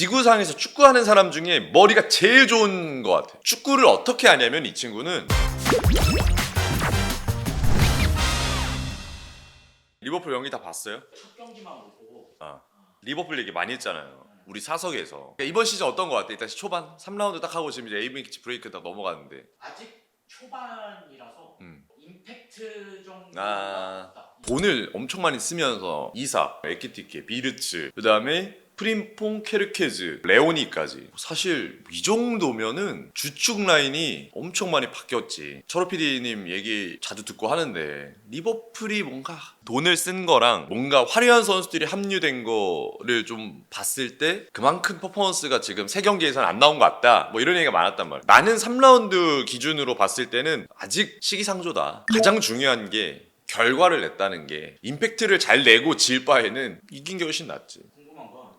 지구상에서 축구하는 사람 중에 머리가 제일 좋은 것 같아. 축구를 어떻게 하냐면 이 친구는 리버풀 경기 다 봤어요? 첫 경기만 보고 아, 리버풀 얘기 많이 했잖아요. 우리 사석에서. 그러니까 이번 시즌 어떤 것 같아? 일단 초반 3라운드 딱 하고 지금 이제 에이빙치 브레이크 딱 넘어가는데. 아직 초반이라서 음. 임팩트 정도가 아. 없다. 돈을 엄청 많이 쓰면서 이사, 에키티케, 비르츠, 그 다음에 프림퐁, 케르케즈, 레오니까지. 사실 이 정도면은 주축 라인이 엄청 많이 바뀌었지. 철호 PD님 얘기 자주 듣고 하는데 리버풀이 뭔가 돈을 쓴 거랑 뭔가 화려한 선수들이 합류된 거를 좀 봤을 때 그만큼 퍼포먼스가 지금 세 경기에서는 안 나온 것 같다. 뭐 이런 얘기가 많았단 말이야 나는 3라운드 기준으로 봤을 때는 아직 시기상조다. 가장 중요한 게 결과를 냈다는 게 임팩트를 잘 내고 질 바에는 이긴 게 훨씬 낫지.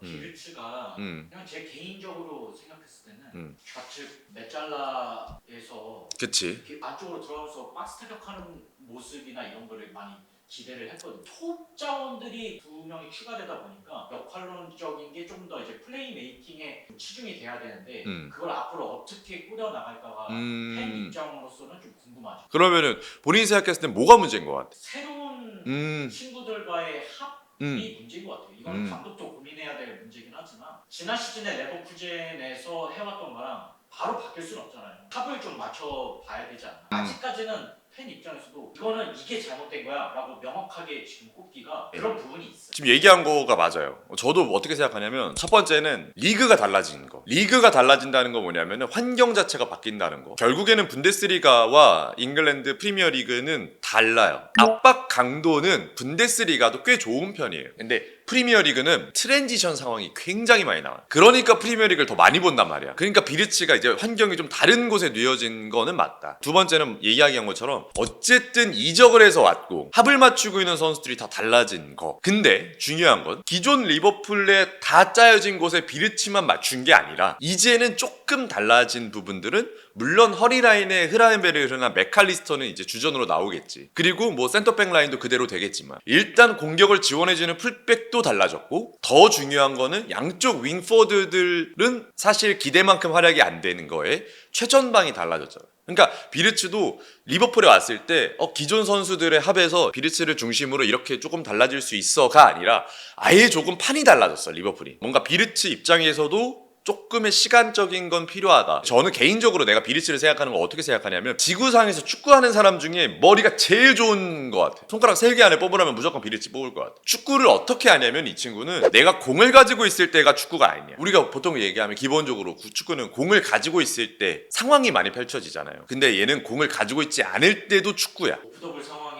음. 비르츠가 음. 그냥 제 개인적으로 생각했을 때는 음. 좌측 메잘라에서 그치. 이렇게 안쪽으로 들어가서 박스 타격하는 모습이나 이런 거를 많이 기대를 했거든요. 톱 자원들이 두 명이 추가되다 보니까 역할론적인 게 좀 더 이제 플레이 메이킹에 좀 치중이 돼야 되는데 음. 그걸 앞으로 어떻게 꾸려 나갈까가 팬 음. 입장으로서는 좀 궁금하죠. 그러면은 본인이 생각했을 때 뭐가 문제인 것 같아? 새로운 음. 친구들과의 합 이 음. 문제인 것 같아요. 이거는 음. 감독도 고민해야 될 문제긴 하지만 지난 시즌에 레버쿠젠에서 해왔던 거랑 바로 바뀔 수는 없잖아요. 합을 좀 맞춰 봐야 되지 않나. 음. 아직까지는 팬 입장에서도 이거는 이게 잘못된 거야 라고 명확하게 지금 꼽기가 네. 그런 부분이 있어요. 지금 얘기한 거가 맞아요. 저도 어떻게 생각하냐면 첫 번째는 리그가 달라지는 거. 리그가 달라진다는 거 뭐냐면 환경 자체가 바뀐다는 거. 결국에는 분데스리가와 잉글랜드 프리미어 리그는 달라요. 압박 강도는 분데스리가도 꽤 좋은 편이에요. 근데 프리미어 리그는 트랜지션 상황이 굉장히 많이 나와요. 그러니까 프리미어 리그를 더 많이 본단 말이야. 그러니까 비르치가 이제 환경이 좀 다른 곳에 뉘어진 거는 맞다. 두 번째는 이야기한 것처럼 어쨌든 이적을 해서 왔고 합을 맞추고 있는 선수들이 다 달라진 거. 근데 중요한 건 기존 리버풀에 다 짜여진 곳에 비르치만 맞춘 게 아니라 이제는 조금 달라진 부분들은 물론 허리 라인에 흐라엔베르나 메칼리스터는 이제 주전으로 나오겠지. 그리고 뭐 센터백 라인도 그대로 되겠지만 일단 공격을 지원해주는 풀백도 달라졌고 더 중요한 거는 양쪽 윙포드들은 사실 기대만큼 활약이 안 되는 거에 최전방이 달라졌잖아요. 그러니까 비르츠도 리버풀에 왔을 때 어, 기존 선수들의 합에서 비르츠를 중심으로 이렇게 조금 달라질 수 있어가 아니라 아예 조금 판이 달라졌어 리버풀이. 뭔가 비르츠 입장에서도 조금의 시간적인 건 필요하다. 저는 개인적으로 내가 비리치를 생각하는 걸 어떻게 생각하냐면 지구상에서 축구하는 사람 중에 머리가 제일 좋은 것 같아. 손가락 3개 안에 뽑으라면 무조건 비리치 뽑을 것 같아. 축구를 어떻게 하냐면 이 친구는 내가 공을 가지고 있을 때가 축구가 아니야. 우리가 보통 얘기하면 기본적으로 구- 축구는 공을 가지고 있을 때 상황이 많이 펼쳐지잖아요. 근데 얘는 공을 가지고 있지 않을 때도 축구야. 오프더블 지능이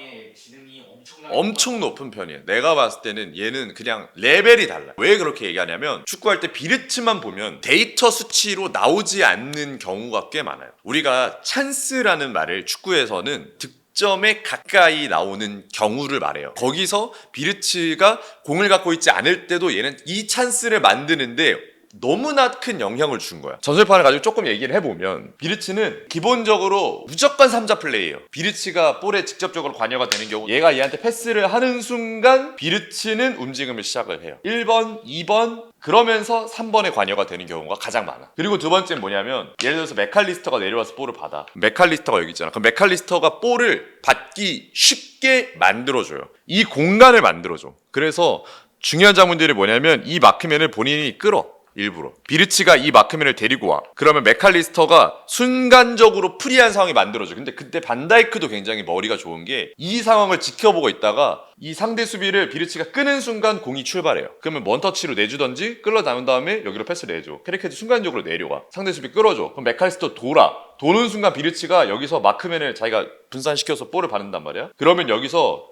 엄청 높은 편이에요. 내가 봤을 때는 얘는 그냥 레벨이 달라. 왜 그렇게 얘기하냐면 축구할 때 비르츠만 보면 데이터 수치로 나오지 않는 경우가 꽤 많아요. 우리가 찬스라는 말을 축구에서는 득 점에 가까이 나오는 경우를 말해요. 거기서 비르츠가 공을 갖고 있지 않을 때도 얘는 이 찬스를 만드는데 너무나 큰 영향을 준 거야. 전술판을 가지고 조금 얘기를 해보면 비르츠는 기본적으로 무조건 3자 플레이예요. 비르츠가 볼에 직접적으로 관여가 되는 경우 얘가 얘한테 패스를 하는 순간 비르츠는 움직임을 시작을 해요. 1번, 2번 그러면서 3번에 관여가 되는 경우가 가장 많아. 그리고 두 번째는 뭐냐면 예를 들어서 메칼리스터가 내려와서 볼을 받아. 메칼리스터가 여기 있잖아. 그럼 메칼리스터가 볼을 받기 쉽게 만들어줘요. 이 공간을 만들어줘. 그래서 중요한 장면들이 뭐냐면 이 마크맨을 본인이 끌어. 일부러. 비르치가 이 마크맨을 데리고 와. 그러면 메칼리스터가 순간적으로 프리한 상황이 만들어져. 근데 그때 반다이크도 굉장히 머리가 좋은 게 이 상황을 지켜보고 있다가 이 상대 수비를 비르치가 끄는 순간 공이 출발해요. 그러면 원터치로 내주던지 끌러 나온 다음에 여기로 패스를 내줘. 캐리케즈 순간적으로 내려와. 상대 수비 끌어줘. 그럼 메칼리스터 돌아. 도는 순간 비르치가 여기서 마크맨을 자기가 분산시켜서 볼을 받는단 말이야. 그러면 여기서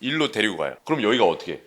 일로 데리고 가요. 그럼 여기가 어떻게? 해?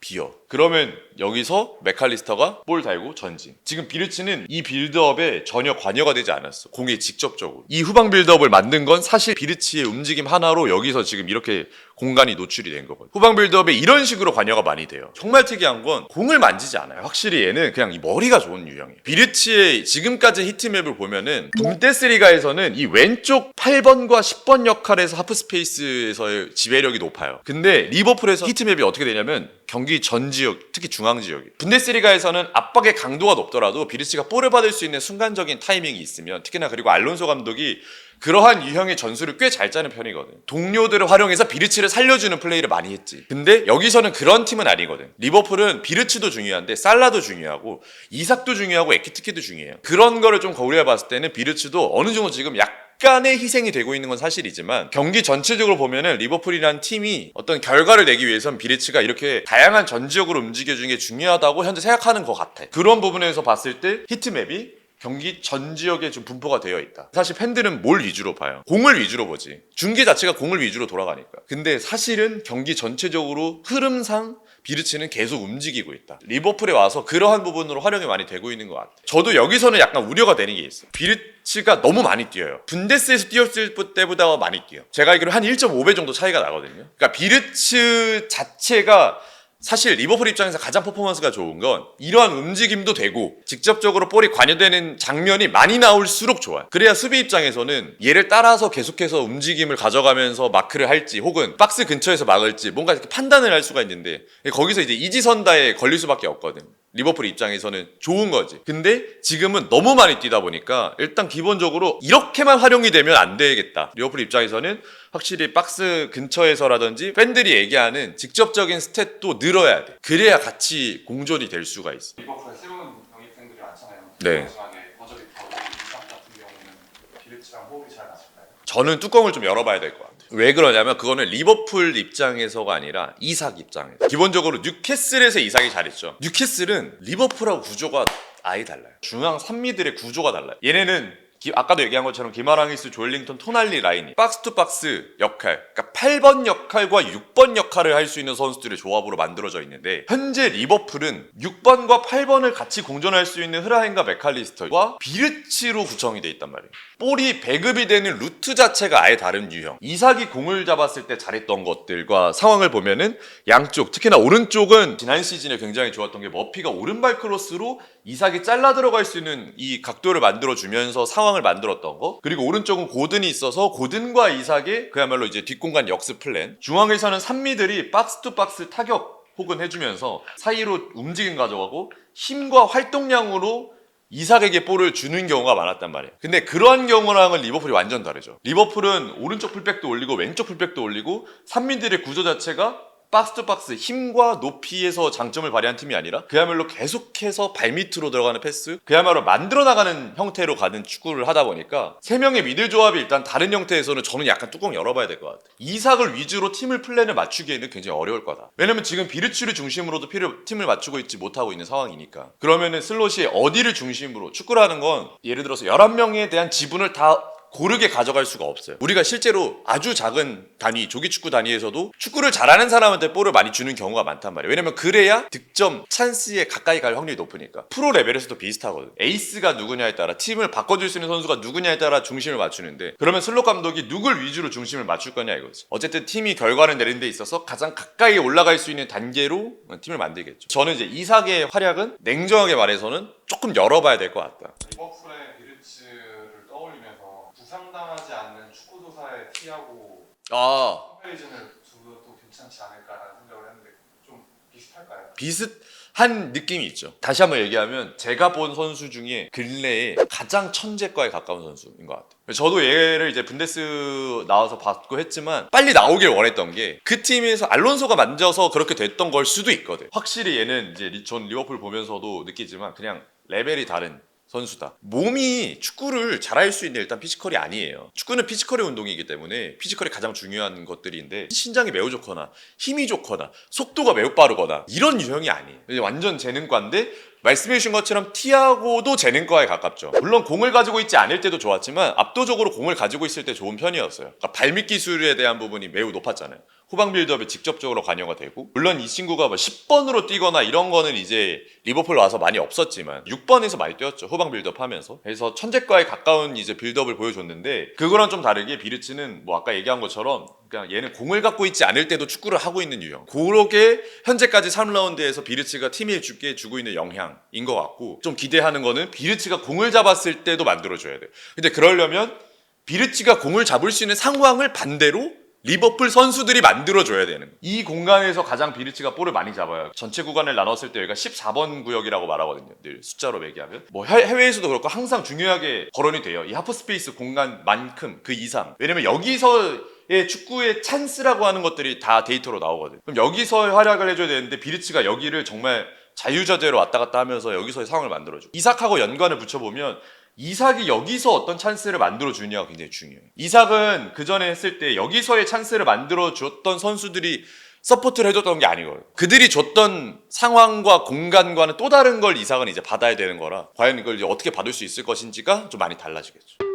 비어. 그러면 여기서 메칼리스터가 볼 달고 전진. 지금 비르치는 이 빌드업에 전혀 관여가 되지 않았어. 공에 직접적으로. 이 후방 빌드업을 만든 건 사실 비르치의 움직임 하나로 여기서 지금 이렇게 공간이 노출이 된 거거든요. 후방 빌드업에 이런 식으로 관여가 많이 돼요. 정말 특이한 건 공을 만지지 않아요. 확실히 얘는 그냥 이 머리가 좋은 유형이에요. 비르치의 지금까지 히트맵을 보면은 분데스리가에서는 이 왼쪽 8번과 10번 역할에서 하프 스페이스에서의 지배력이 높아요. 근데 리버풀에서 히트맵이 어떻게 되냐면 경기 전 지역, 특히 중앙 지역이. 분데스리가에서는 압박의 강도가 높더라도 비르치가 볼을 받을 수 있는 순간적인 타이밍이 있으면 특히나 그리고 알론소 감독이 그러한 유형의 전술을 꽤 잘 짜는 편이거든. 동료들을 활용해서 비르치를 살려주는 플레이를 많이 했지. 근데 여기서는 그런 팀은 아니거든. 리버풀은 비르치도 중요한데 살라도 중요하고 이삭도 중요하고 에키트키도 중요해요. 그런 거를 좀 거울해 봤을 때는 비르치도 어느 정도 지금 약 약간의 희생이 되고 있는 건 사실이지만 경기 전체적으로 보면은 리버풀이라는 팀이 어떤 결과를 내기 위해선 비레츠가 이렇게 다양한 전 지역으로 움직여주는 게 중요하다고 현재 생각하는 것 같아. 그런 부분에서 봤을 때 히트맵이 경기 전 지역에 좀 분포가 되어 있다. 사실 팬들은 뭘 위주로 봐요? 공을 위주로 보지. 중계 자체가 공을 위주로 돌아가니까. 근데 사실은 경기 전체적으로 흐름상 비르치는 계속 움직이고 있다. 리버풀에 와서 그러한 부분으로 활용이 많이 되고 있는 것 같아요. 저도 여기서는 약간 우려가 되는 게 있어요. 비르치가 너무 많이 뛰어요. 분데스에서 뛰었을 때보다 많이 뛰어. 제가 알기로 한 1.5배 정도 차이가 나거든요. 그러니까 비르츠 자체가 사실 리버풀 입장에서 가장 퍼포먼스가 좋은 건 이러한 움직임도 되고 직접적으로 볼이 관여되는 장면이 많이 나올수록 좋아요. 그래야 수비 입장에서는 얘를 따라서 계속해서 움직임을 가져가면서 마크를 할지 혹은 박스 근처에서 막을지 뭔가 이렇게 판단을 할 수가 있는데 거기서 이제 이지선다에 걸릴 수밖에 없거든. 리버풀 입장에서는 좋은 거지. 근데 지금은 너무 많이 뛰다 보니까 일단 기본적으로 이렇게만 활용이 되면 안 되겠다. 리버풀 입장에서는 확실히 박스 근처에서라든지 팬들이 얘기하는 직접적인 스탯도 늘어야 돼. 그래야 같이 공존이 될 수가 있어. 리버풀에 새로운 영입생들이 많잖아요. 네. 마지막에 버저비터 같은 경우는 비르치랑 호흡이 잘 맞을까요? 저는 뚜껑을 좀 열어봐야 될 것 같아요. 왜 그러냐면 그거는 리버풀 입장에서가 아니라 이삭 입장에서. 기본적으로 뉴캐슬에서 이삭이 잘했죠. 뉴캐슬은 리버풀하고 구조가 아예 달라요. 중앙 3미들의 구조가 달라요. 얘네는 기- 아까도 얘기한 것처럼 기마랑이스, 조엘링턴, 토날리 라인이 박스 투 박스 역할, 그러니까 8번 역할과 6번 역할을 할 수 있는 선수들의 조합으로 만들어져 있는데 현재 리버풀은 6번과 8번을 같이 공존할 수 있는 흐라헨과 메칼리스터와 비르치로 구성이 돼 있단 말이에요. 볼이 배급이 되는 루트 자체가 아예 다른 유형. 이삭이 공을 잡았을 때 잘했던 것들과 상황을 보면은 양쪽, 특히나 오른쪽은 지난 시즌에 굉장히 좋았던 게 머피가 오른발 크로스로 이삭이 잘라 들어갈 수 있는 이 각도를 만들어 주면서 상황 을 만들었던 거. 그리고 오른쪽은 고든이 있어서 고든과 이삭의 그야말로 이제 뒷공간 역습 플랜. 중앙에서는 산미들이 박스 투 박스 타격 혹은 해주면서 사이로 움직임 가져가고 힘과 활동량으로 이삭에게 볼을 주는 경우가 많았단 말이에요. 근데 그러한 경우랑은 리버풀이 완전 다르죠. 리버풀은 오른쪽 풀백도 올리고 왼쪽 풀백도 올리고 산민들의 구조 자체가 박스 투 박스 힘과 높이에서 장점을 발휘한 팀이 아니라 그야말로 계속해서 발밑으로 들어가는 패스 그야말로 만들어 나가는 형태로 가는 축구를 하다 보니까 세 명의 미들 조합이 일단 다른 형태에서는 저는 약간 뚜껑 열어봐야 될 것 같아요. 이삭을 위주로 팀을 플랜을 맞추기에는 굉장히 어려울 거다. 왜냐면 지금 비르치를 중심으로도 피를, 팀을 맞추고 있지 못하고 있는 상황이니까. 그러면은 슬롯이 어디를 중심으로 축구라는 건 예를 들어서 11명에 대한 지분을 다 고르게 가져갈 수가 없어요. 우리가 실제로 아주 작은 단위, 조기 축구 단위에서도 축구를 잘하는 사람한테 볼을 많이 주는 경우가 많단 말이에요. 왜냐면 그래야 득점 찬스에 가까이 갈 확률이 높으니까. 프로 레벨에서도 비슷하거든. 에이스가 누구냐에 따라 팀을 바꿔줄 수 있는 선수가 누구냐에 따라 중심을 맞추는데 그러면 슬롯 감독이 누굴 위주로 중심을 맞출 거냐 이거지. 어쨌든 팀이 결과를 내는 데 있어서 가장 가까이 올라갈 수 있는 단계로 팀을 만들겠죠. 저는 이제 이삭의 활약은 냉정하게 말해서는 조금 열어봐야 될 것 같다. 리버풀의 비르치를 떠올리면서 부상당하지 않는 축구도사의 티하고 아 컴페리즌을 두도 괜찮지 않을까라는 생각을 했는데 좀 비슷할까요? 비슷한 느낌이 있죠. 다시 한번 얘기하면 제가 본 선수 중에 근래에 가장 천재과에 가까운 선수인 것 같아요. 저도 얘를 이제 분데스 나와서 봤고 했지만 빨리 나오길 원했던 게 그 팀에서 알론소가 만져서 그렇게 됐던 걸 수도 있거든. 확실히 얘는 이제 리- 전 리버풀 보면서도 느끼지만 그냥 레벨이 다른 선수다. 몸이 축구를 잘할 수 있는 일단 피지컬이 아니에요. 축구는 피지컬의 운동이기 때문에 피지컬이 가장 중요한 것들인데 신장이 매우 좋거나 힘이 좋거나 속도가 매우 빠르거나 이런 유형이 아니에요. 완전 재능과인데 말씀해 주신 것처럼 티아고도 재능과에 가깝죠. 물론 공을 가지고 있지 않을 때도 좋았지만 압도적으로 공을 가지고 있을 때 좋은 편이었어요. 그러니까 발밑 기술에 대한 부분이 매우 높았잖아요. 후방 빌드업에 직접적으로 관여가 되고 물론 이 친구가 뭐 10번으로 뛰거나 이런 거는 이제 리버풀 와서 많이 없었지만 6번에서 많이 뛰었죠. 후방 빌드업 하면서. 그래서 천재과에 가까운 이제 빌드업을 보여줬는데 그거랑 좀 다르게 비르치는 뭐 아까 얘기한 것처럼 그러니까 얘는 공을 갖고 있지 않을 때도 축구를 하고 있는 유형. 그렇게 현재까지 3라운드에서 비르치가 팀에 주게 주고 있는 영향인 것 같고 좀 기대하는 거는 비르치가 공을 잡았을 때도 만들어줘야 돼. 근데 그러려면 비르치가 공을 잡을 수 있는 상황을 반대로 리버풀 선수들이 만들어줘야 되는. 이 공간에서 가장 비르치가 볼을 많이 잡아요. 전체 구간을 나눴을 때 여기가 14번 구역이라고 말하거든요. 늘 숫자로 매기하면. 뭐 해- 해외에서도 그렇고 항상 중요하게 거론이 돼요. 이 하프 스페이스 공간만큼 그 이상. 왜냐면 여기서 의 축구의 찬스라고 하는 것들이 다 데이터로 나오거든요. 그럼 여기서 활약을 해줘야 되는데 비르치가 여기를 정말 자유자재로 왔다 갔다 하면서 여기서의 상황을 만들어줘. 이삭하고 연관을 붙여보면 이삭이 여기서 어떤 찬스를 만들어 주느냐가 굉장히 중요해요. 이삭은 그 전에 했을 때 여기서의 찬스를 만들어 줬던 선수들이 서포트를 해줬던 게 아니거든요. 그들이 줬던 상황과 공간과는 또 다른 걸 이삭은 이제 받아야 되는 거라 과연 이걸 이제 어떻게 받을 수 있을 것인지가 좀 많이 달라지겠죠.